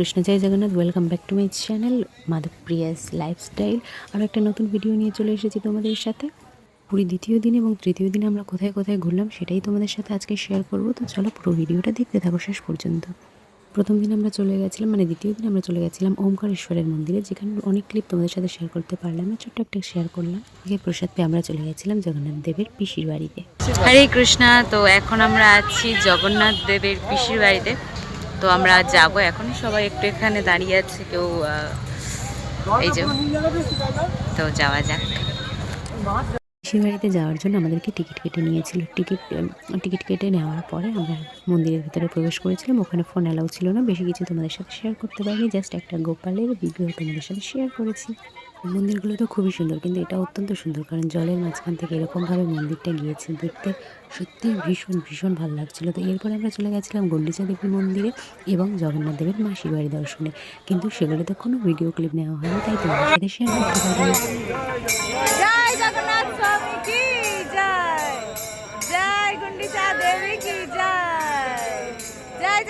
Krishna Joy Jagannath welcome back to my channel Madhavpriya's lifestyle আর একটা নতুন video নিয়ে চলে এসেছি তোমাদের সাথে। পুরী দ্বিতীয় দিন এবং তৃতীয় দিন আমরা কোথায় কোথায় ঘুরলাম সেটাই তোমাদের সাথে আজকে শেয়ার করব। তো চলো পুরো ভিডিওটা দেখতে থাকো শেষ পর্যন্ত। প্রথম দিন আমরা চলে গেছিলাম মানে দ্বিতীয় দিন আমরা চলে গেছিলাম ওমকারেশ্বরের মন্দিরে, যেখানে অনেক ক্লিপ তোমাদের সাথে শেয়ার করতে পারলাম। না ছোট্ট একটা শেয়ার করলাম। প্রসাদ পেয়ে আমরা চলে গেছিলাম জগন্নাথ দেবের পিসির বাড়িতে। হরে কৃষ্ণা, তো এখন আমরা আছি জগন্নাথ দেবের পিসির বাড়িতে। তো আমরা যাব এখনই, সবাই একটু এখানে দাঁড়িয়ে আছে, কেউ এই যে, তো যাওয়া যাক। পিসির বাড়িতে যাওয়ার জন্য আমাদেরকে টিকিট কেটে নিয়েছিল। টিকিট টিকিট কেটে নেওয়ার পরে আমরা মন্দিরের ভিতরে প্রবেশ করেছিলাম। ওখানে ফোন অ্যালাউ ছিল না, বেশি কিছু তোমাদের সাথে শেয়ার করতে পারিনি জাস্ট একটা গোপালের বিগ্রহ তোমাদের সাথে শেয়ার করেছি। মন্দিরগুলো তো খুবই সুন্দর, কিন্তু এটা অত্যন্ত সুন্দর। কারণ জলের মাঝখান থেকে এরকমভাবে মন্দিরটা গিয়েছে দেখতে সত্যি ভীষণ ভীষণ ভালো লাগছিল। তো এরপরে আমরা চলে গেছিলাম গন্ডিচা দেবী মন্দিরে এবং জগন্নাথ দেবের মাসির বাড়ি দর্শনে। কিন্তু সেগুলোতে কোনো ভিডিও ক্লিপ নেওয়া হয়নি, তাই জয়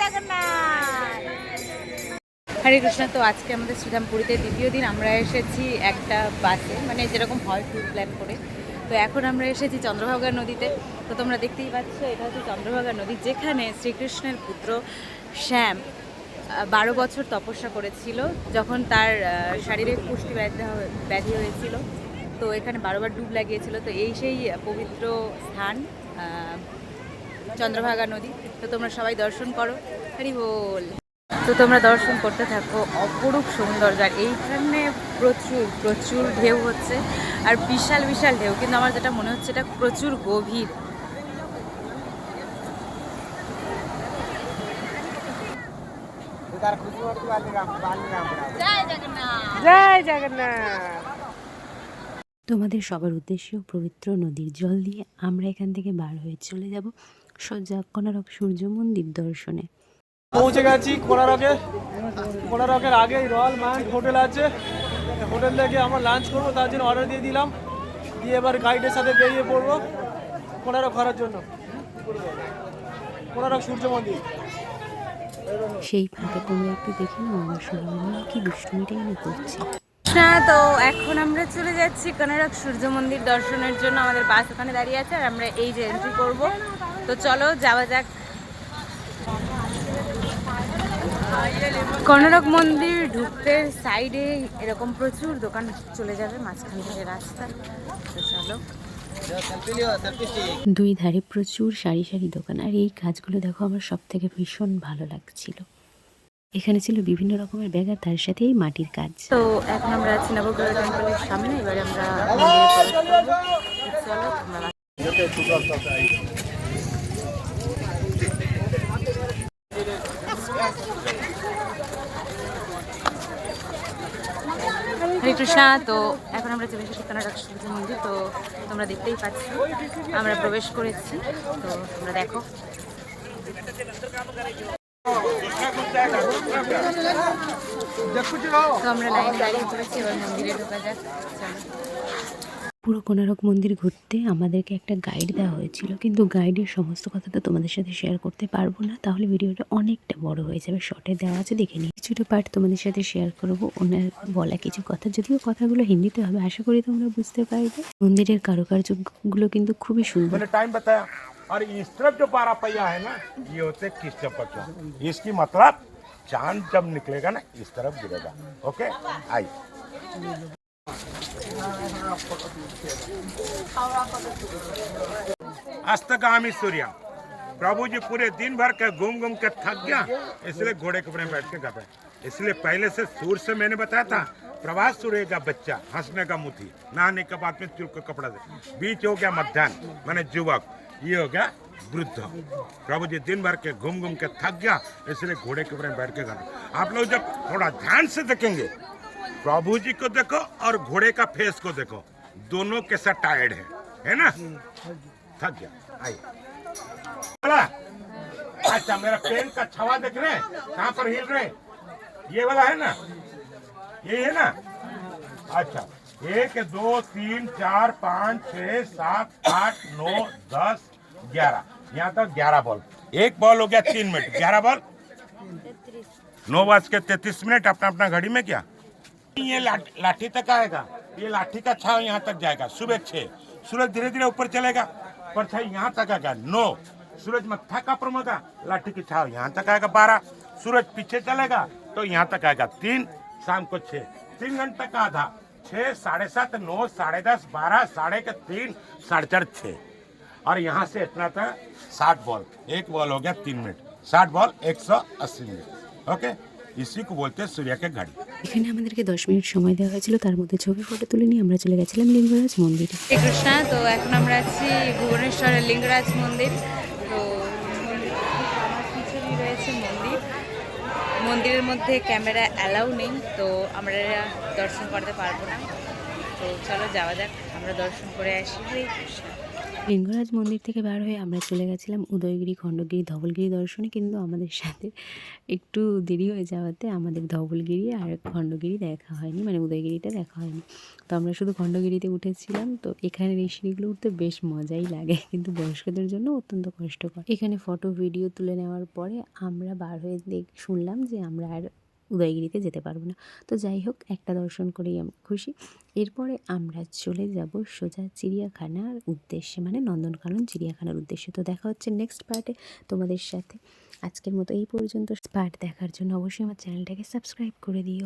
জগন্নাথ। হরে কৃষ্ণ। তো আজকে আমাদের শ্রীরামপুরীতে দ্বিতীয় দিন আমরা এসেছি একটা বাসে মানে যেরকম হয় ট্যুর প্ল্যান করে। তো এখন আমরা এসেছি চন্দ্রভাগা নদীতে। তো তোমরা দেখতেই পাচ্ছ, এটা হচ্ছে চন্দ্রভাগা নদী, যেখানে শ্রীকৃষ্ণের পুত্র শ্যাম বারো বছর তপস্যা করেছিল, যখন তার শারীরিক পুষ্টি ব্যাধি হয়েছিল। তো এখানে বারোবার ডুব লাগিয়েছিল। তো এই সেই পবিত্র স্থান চন্দ্রভাগা নদী। তো তোমরা সবাই দর্শন করো। হরি বল। তো তোমরা দর্শন করতে থাকো অপরূপ সৌন্দর্য আর এইখানে প্রচুর প্রচুর ঢেউ হচ্ছে আর বিশাল বিশাল ঢেউ। কিন্তু আমার যেটা মনে হচ্ছে এটা প্রচুর গভীর। জয় জগন্নাথ। তোমাদের সবার উদ্দেশ্যেও পবিত্র নদীর জল দিয়ে আমরা এখান থেকে বার হয়ে চলে যাব সজ্জা কোনারক সূর্য মন্দির দর্শনে। পৌঁছে গেছি কোনারকে কোনারকের আগেই রয়্যাল মাইন্ড হোটেল আছে। হোটেল থেকে আমরা লাঞ্চ করব তার জন্য অর্ডার দিয়ে দিলাম। দিয়ে এবার গাইডের সাথে বেরিয়ে পড়ব কোনারক ঘোরার জন্য। কোনারক সূর্য মন্দির। সেই ফাঁকে তোমরা একটু দেখে নাও আমার সোনামণি কি দুষ্টুমিটাই না করছে। হ্যাঁ তো এখন আমরা চলে যাচ্ছি কোনারক সূর্য মন্দির দর্শনের জন্য। আমাদের বাস ওখানে দাঁড়িয়ে আছে আর আমরা এই যে এন্ট্রি করব। তো চলো যাওয়া যাক। কর্ণাটক মন্দির ঢুকতে সাইডে এরকম প্রচুর দোকান চলে যাবে মাঝখান থেকে রাস্তা। তো চলো। দুই ধারে প্রচুর সারি সারি দোকান আর এই কাজগুলো দেখো আমার সব থেকে ভীষণ ভালো লাগছিল। এখানে ছিল বিভিন্ন রকমের ব্যাগ আর তার সাথে এই মাটির কাজ। তো এখন আমরা আছি নবগ্রহ টেম্পলের সামনে এবারে আমরা চলো তোমরা হরে কৃষ্ণা, তো এখন আমরা চলে এসেছি সূর্য মন্দির, তো তোমরা দেখতেই পাচ্ছ, আমরা প্রবেশ করেছি, তো তোমরা দেখো। তো আমরা লাইনে দাঁড়িয়ে পড়েছি এবার মন্দিরে ঢোকা যাক পুরো কোনারক মন্দির ঘুরতে আমাদেরকে একটা গাইড দেওয়া হয়েছিল কিন্তু গাইডের সমস্ত কথা তো তোমাদের সাথে শেয়ার করতে পারবো না তাহলে ভিডিওটা অনেকটা বড় হয়ে যাবে শর্টে দেওয়া আছে দেখে নিই কিছুটা পার্ট তোমাদের সাথে শেয়ার করবো ওনার বলা কিছু কথা যদিও কথাগুলো হিন্দিতে হবে আশা করি তোমরা বুঝতে পারবে মন্দিরের কারুকার্যগুলো কিন্তু খুবই সুন্দর मैंने टाइम बताया और इस तरफ जो बारह पहिया है ना ये होते हैं किस चपक इसकी मतलब चांद जब निकलेगा ना इस तरफ गिरेगा ओके आई अस्तगामी सूर्य। प्रभु जी पूरे दिन भर के घूम घूम के थक गया, इसलिए घोड़े के ऊपर में बैठ के है। इसलिए पहले से सूर्य से मैंने बताया था प्रभास सूर्य का बच्चा, हंसने का मुथी नहाने के बाद में चुल कपड़ा दे। बीच हो गया मध्यान्ह, मैंने युवक ये हो गया वृद्ध। प्रभु जी दिन भर के घूम घूम के थक गया, इसलिए घोड़े के ऊपर बैठ के गाता आप लोग जब थोड़ा ध्यान से देखेंगे प्रभु जी को देखो और घोड़े का फेस को देखो। दोनों कैसा टायर्ड है है ना? थक गया। आइए। अच्छा मेरा पेन का छवा देख रहे हैं? कहाँ पर हिल रहे ये वाला है ना? ये है ना? अच्छा एक दो तीन चार पाँच छः सात आठ नौ दस ग्यारह। यहाँ तक ग्यारह बॉल। एक बॉल हो गया तीन मिनट। ग्यारह बॉल? नौ बज के तैतीस मिनट। अपना अपना घड़ी में क्या? ये लाठी तक आएगा? ये लाठी का छाव यहाँ तक जाएगा। सुबह छः। सूरज धीरे धीरे ऊपर चलेगा। परछाई यहाँ तक आएगा। नौ। सूरज मत्था का प्रमुख लाठी की छाव यहाँ तक आएगा। बारह। सूरज पीछे चलेगा तो यहाँ तक आएगा। तीन। शाम को छः। तीन घंटे का आधा। छः, साढ़े सात, नौ, साढ़े दस, बारह, साढ़े के तीन, साढ़े चार, छः। और यहाँ से इतना था साठ बॉल। एक बॉल हो गया तीन मिनट। साठ बॉल एक सौ अस्सी मिनट। ओके? ইসিক বলতে সূর্যাকে গাড়ি। এখানে আমাদেরকে দশ মিনিট সময় দেওয়া হয়েছিল তার মধ্যে ছবি ফটো তুলে নিয়ে আমরা চলে গেছিলাম লিঙ্গরাজ মন্দিরে। কৃষ্ণা তো এখন আমরা আছি ভুবনেশ্বরের লিঙ্গরাজ মন্দির। তো আমার পিছনেই রয়েছে মন্দির। মন্দিরের মধ্যে ক্যামেরা অ্যালাউ নেই তো আমরা দর্শন করতে পারব না। তো চলো যাওয়া যাক আমরা দর্শন করে আসি। হরে কৃষ্ণ লিঙ্গরাজ মন্দির থেকে বার হয়ে আমরা চলে গেছিলাম উদয়গিরি, খণ্ডগিরি, ধবলগিরি দর্শনে। কিন্তু আমাদের সাথে একটু দেরি হয়ে যাওয়াতে আমাদের ধবলগিরি আর খণ্ডগিরি দেখা হয়নি মানে উদয়গিরিটা দেখা হয়নি। তো আমরা শুধু খণ্ডগিরিতে উঠেছিলাম। তো এখানে এই সিঁড়িগুলো উঠতে বেশ মজাই লাগে, কিন্তু বয়স্কদের জন্য অত্যন্ত কষ্টকর। এখানে ফটো ভিডিও তুলে নেওয়ার পরে আমরা বার হয়ে দেখ, শুনলাম যে আমরা আর উদয়গিরিতে যেতে পারব না। তো যাই হোক, একটা দর্শন করেই আমি খুশি। এরপরে আমরা চলে যাব সোজা চিড়িয়াখানার উদ্দেশ্যে মানে নন্দনকানন চিড়িয়াখানার উদ্দেশ্যে। তো দেখা হচ্ছে নেক্সট পার্টে তোমাদের সাথে। আজকের মতো এই পর্যন্ত। পার্ট দেখার জন্য অবশ্যই আমার চ্যানেলটাকে সাবস্ক্রাইব করে দিও।